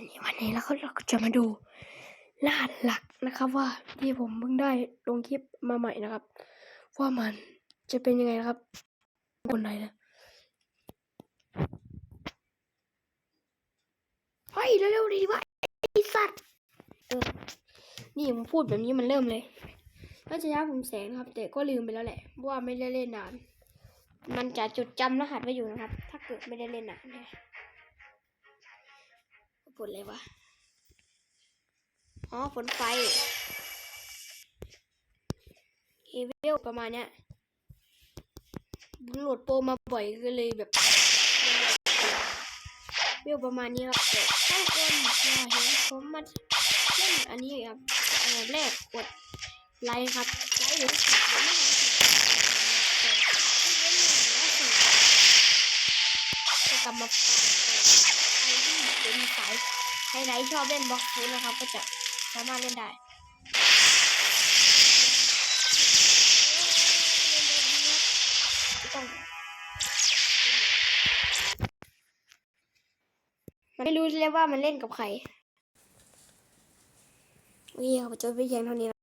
วันนี้วันนี้แล้วก็เราจะมาดูรหัสหลักนะครับ ว่าที่ผมเพิ่งได้ลงคลิปมาใหม่นะครับ ว่ามันจะเป็นยังไงนะครับคนไหนนะเฮ้ยเร็วๆดีวะไอสัตว์เออนี่ผมพูดแบบนี้มันเริ่มเลยก็จะย้าผมแสงนะครับ แต่ก็ลืมไปแล้วแหละว่าไม่ได้เล่นนาน มันจะจดจำรหัสไว้อยู่นะครับ ถ้าเกิดไม่ได้เล่นนานนะ ผลอะไรวะ อ๋อผลไฟเอเวลประมาณเนี้ยโหลดโปรมาบ่อยก็เลยแบบเวลประมาณนี้ครับแต่ถ้าคนอยากเห็นผมมาเล่นอันนี้ครับอันดับแรกกดไลค์ครับไลค์หรือติดหรือไม่แต่ถ้าเล่นหนึ่งแล้วสี่จะกลับมาฟังใครที่ เป็นสายใครไหนชอบเล่นบล็อกฟูนะครับ ก็จะสามารถเล่นได้ต้องมันไม่รู้เลยว่ามันเล่นกับใครโอเครับจบไปเพียงเท่านี้